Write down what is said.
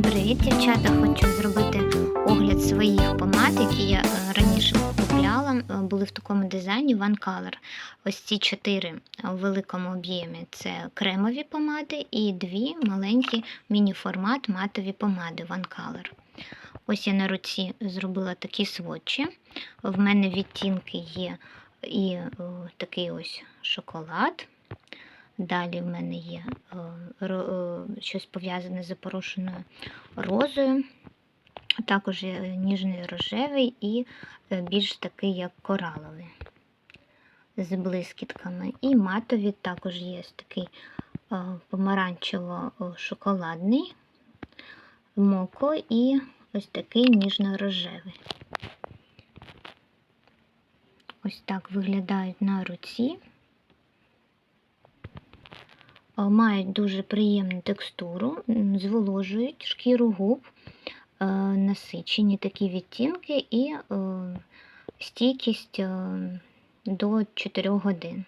Дівчата, хочу зробити огляд своїх помад, які я е, раніше купляла. Е, Були в такому дизайні One Color. Ось ці чотири у великому об'ємі це кремові помади і дві маленькі міні-формат матові помади One Color. Ось я на руці зробила такі сводчі. В мене відтінки є і е, такий ось шоколад. Далі в мене є е, е, щось пов'язане з запорошеною розою. Також є ніжний рожевий і е, більш такий, як кораловий, з блискітками. І матові також є такий е, помаранчево-шоколадний моко і ось такий ніжно-рожевий. Ось так виглядають на руці. Мають дуже приємну текстуру, зволожують шкіру губ, е, насичені такі відтінки і е, стійкість е, до 4 годин.